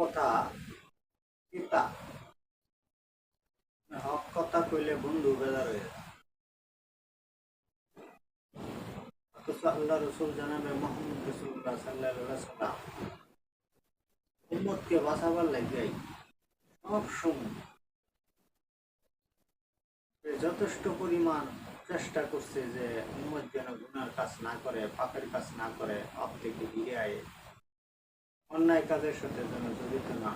কথা পিতা হক কথা কইলে বন্ধু বেজার হয়ে আল্লাহ রসুল জানাবে মোহাম্মদ রসুল্লাহ সাল্লাহ উম্মতকে বাঁচাবার সব সময়। যথেষ্ট পরিমাণ চেষ্টা করছে যে উম্মত যেন গুনার কাজ না করে, পাপের কাজ না করে পাপ থেকে ফিরে আয় অন্যায় কাজের সাথে যেন জড়িত না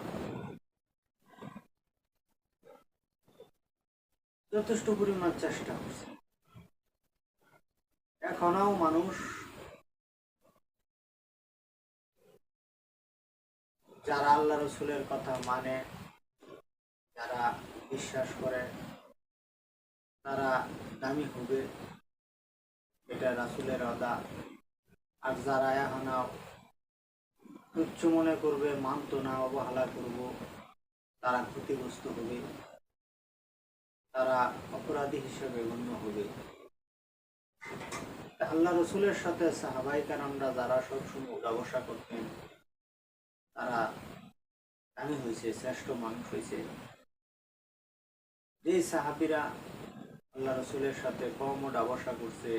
যথেষ্ট পরিমাণ চেষ্টা করছে। এখনও মানুষ যারা আল্লাহ রসুলের কথা মানে যারা বিশ্বাস করে, তারা দামি হবে। এটা রাসুলের অদা আর যারা এখনও তুচ্ছ মনে করবে মানত না অবহেলা করব, তারা ক্ষতিগ্রস্ত হবে, তারা অপরাধী হিসেবে গণ্য হবে। আল্লাহ রসুলের সাথে সাহাবাই কারামরা যারা সবসময় উঠা করতেন, তারা দামি হয়েছে, শ্রেষ্ঠ মানুষ হয়েছে। যে সাহাবিরা আল্লাহ রসুলের সাথে কম ওঠা বসা করছে,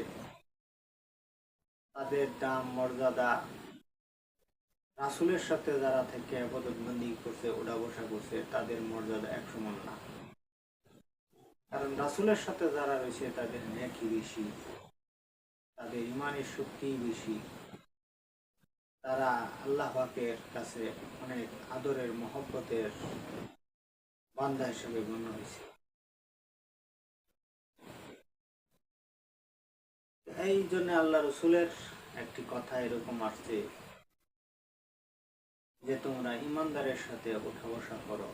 তাদের দাম, মর্যাদা রাসুলের সাথে যারা থেকে আবদতবন্দি করছে ওঠা বসা করছে, তাদের মর্যাদা এক সমান না। কারণ রাসুলের সাথে যারা রয়েছে, তাদের নেকি বেশি, তাদের ইমানের শক্তি বেশি। তারা আল্লাহ পাকের কাছে অনেক আদরের, মহব্বতের বান্দা হিসেবে গণ্য হয়েছে। এই জন্য আল্লাহ রসুলের একটি কথা এরকম আসছে যে তোমরা ইমানদারের সাথে ওঠা বসা করো,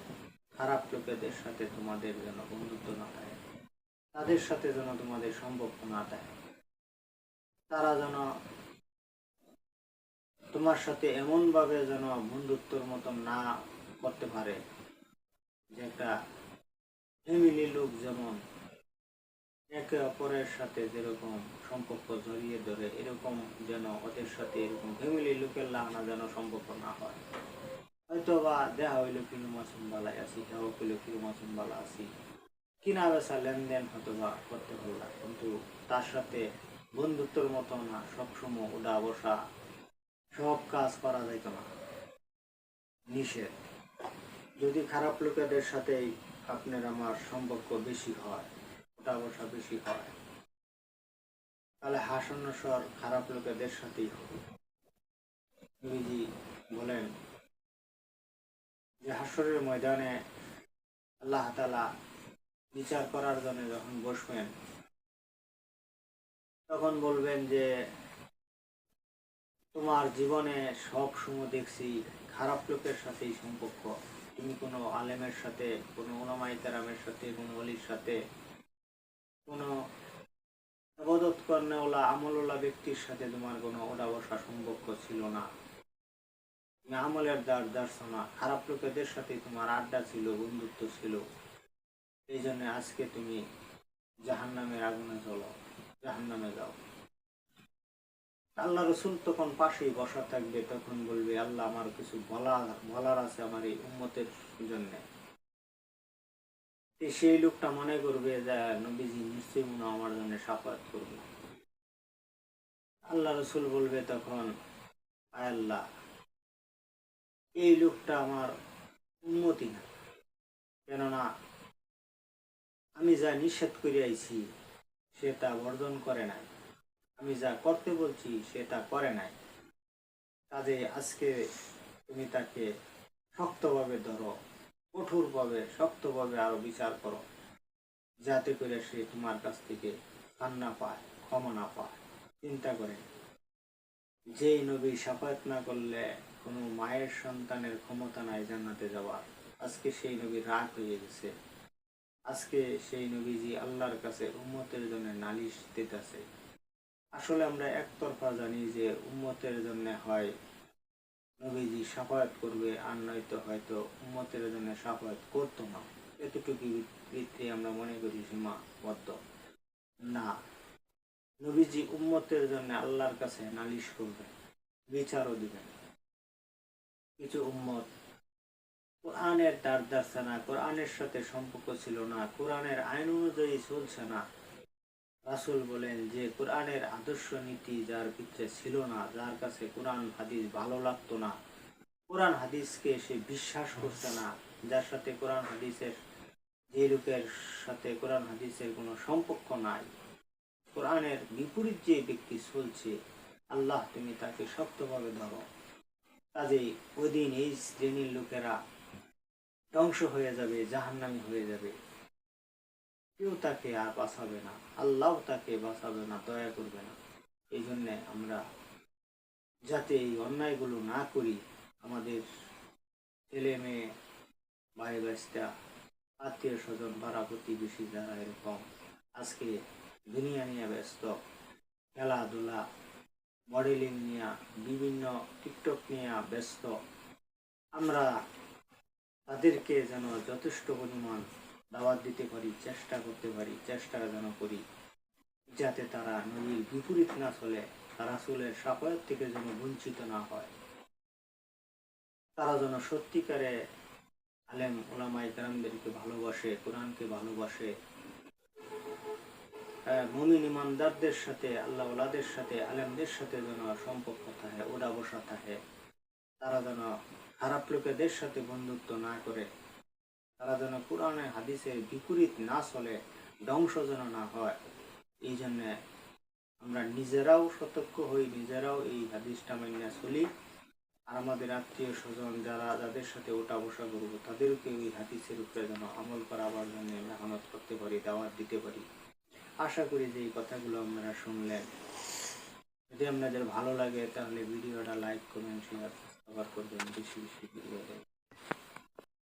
খারাপ লোকেদের সাথে তোমাদের যেন বন্ধুত্ব না থাকে, তাদের সাথে যেন তোমাদের সম্পর্ক না থাকে। তারা যেন তোমার সাথে এমন ভাবে যেন বন্ধুত্বর মতন না করতে পারে, যে একটা ফ্যামিলি লোক যেমন একে অপরের সাথে যেরকম সম্পর্ক জড়িয়ে ধরে, এরকম যেন ওদের সাথে এরকম ফ্যামিলি লোকের লাগানো যেন সম্পর্ক না হয়। হয়তো বা দেহা হইল কিলো মাসুম বালাই আছি দেহা হইল কিলো মাসুম বালা আছি। কিনা বেচা লেনদেন হয়তো বা করতে পারলাম, কিন্তু তার সাথে বন্ধুত্বর মতো না, সবসময় উডা বসা, সব কাজ করা যাইত না। নিষেধ। যদি খারাপ লোকেদের সাথেই আপনার আমার সম্পর্ক বেশি হয় ওটা বসা বেশি হয়। তাহলে হাসন্ন স্বর খারাপ লোকেদের সাথেই হবে। নবীজি বলেন যে হাসরের ময়দানে আল্লাহ তালা বিচার করার জন্য যখন বসবেন, তখন বলবেন যে, তোমার জীবনে সব সময় দেখছি খারাপ লোকের সাথেই সম্পর্ক। তুমি কোনো আলেমের সাথে, কোনো ওলামাই তেরামের সাথে, কোনো অলির সাথে কোনো আবাদত কর্নেওয়ালা, আমলওয়ালা ব্যক্তির সাথে তোমার কোনো ওডা বসা সম্পর্ক ছিল না। তুমি আমলের দ্বার দার্স না। খারাপ লোকেদের সাথে তোমার আড্ডা ছিল, বন্ধুত্ব ছিল। এই জন্য আজকে তুমি জাহান নামের আগুনে চলো জাহান নামে যাও। আল্লাহ রসুল তখন পাশেই বসা থাকবে, তখন বলবে, আল্লাহ, আমার কিছু বলা বলার আছে আমার এই উম্মতের জন্য। সেই লোকটা মনে করবে যে, নবীজি নিশ্চয়ই মনে আমার জন্য সাফাত করবে। আল্লাহ রসুল বলবে তখন আল্লাহ, এই লোকটা আমার উন্মতি না। কেননা, আমি যা নিষেধ করে আইছি, সে তা বর্জন করে নাই। আমি যা করতে বলছি, সে তা করে নাই। কাজে আজকে তুমি তাকে শক্তভাবে ধরো। কঠোরভাবে, শক্তভাবে আরও বিচার করো, যাতে করে সে তোমার কাছ থেকে কান্না পায়, ক্ষমা না পায়। চিন্তা করে। যেই নবী সাফাত না করলে কোনো মায়ের সন্তানের ক্ষমতা নাই জান্নাতে যাওয়ার। আজকে সেই নবী রাগ হয়ে গেছে। আজকে সেই নবীজি আল্লাহর কাছে উম্মতের জন্য নালিশ দিতেছে। আসলে আমরা একতরফা জানি যে উম্মতের জন্য হয় নবীজি সাফায়াত করবে, আর নয়তো হয়তো উম্মতের জন্য সাফায়াত করতো না। এতটুকু ভিত্তি আমরা মনে করি সীমাবদ্ধ না, নবীজি উম্মতের জন্য আল্লাহর কাছে নালিশ করবেন বিচারও দিবেন। কিছু উম্মত কোরআনের দ্বার দাচ্ছে না, কোরআনের সাথে সম্পর্ক ছিল না, কোরআনের আইন অনুযায়ী চলছে না। রাসুল বলেন যে কোরআনের আদর্শ নীতি যার ভিতরে ছিল না, যার কাছে কোরআন হাদিস ভালো লাগতো না। কোরআন হাদিসকে সে বিশ্বাস করছে না, যার সাথে কোরআন হাদিসের যে লোকের সাথে কোরআন হাদিসের কোনো সম্পর্ক নাই। কোরআনের বিপরীত যে ব্যক্তি চলছে, আল্লাহ তুমি তাকে শক্তভাবে ধরো। কাজেই ওই দিন এই শ্রেণির লোকেরা ধ্বংস হয়ে যাবে, জাহান্নামি হয়ে যাবে। কেউ তাকে আর বাঁচাবে না, আল্লাহ তাকে বাঁচাবে না, দয়া করবে না। এই জন্যে আমরা যাতে এই অন্যায়গুলো না করি, আমাদের ছেলে মেয়ে, ভাই বাচ্চা আত্মীয় স্বজন, পাড়া প্রতিবেশী যারা এরকম আজকে দুনিয়া নিয়ে ব্যস্ত, খেলাধুলা মডেলিং নিয়ে, বিভিন্ন টিকটক নিয়ে ব্যস্ত, আমরা তাদেরকে যেন যথেষ্ট পরিমাণ দাওয়াত দিতে পারি চেষ্টা করতে পারি চেষ্টা যেন করি। যাতে তারা নদীর বিপরীত না চলে তারা চুলের সাফায়াত থেকে যেন বঞ্চিত না হয়। তারা যেন সত্যিকারে আলেম ওলামাই কারামদেরকে ভালোবাসে কোরআনকে ভালোবাসে। আহ, মুমিন ইমানদারদের সাথে আল্লাহ ওলাদের সাথে আলেমদের সাথে যেন সম্পর্ক থাকে ওড়া বসা থাকে। তারা যেন খারাপ লোকেদের সাথে বন্ধুত্ব না করে তারা যেন কোরআনে হাদিসের বিপরীত না চলে, ধ্বংস যেন না হয়। এই জন্যে আমরা নিজেরাও সতর্ক হই, নিজেরাও এই হাদিসটা মান্য চলি। আর আমাদের আত্মীয় স্বজন যারা, যাদের সাথে ওঠা বসা করব, তাদেরকে ওই হাদিসের উপরে যেন আমল করাবার জন্য মেহনত করতে পারি, দাওয়াত দিতে পারি। আশা করি যে এই কথাগুলো আপনারা শুনলেন। যদি আপনাদের ভালো লাগে, তাহলে ভিডিওটা লাইক, কমেন্ট শেয়ার করবেন। বেশি বেশি ভিডিও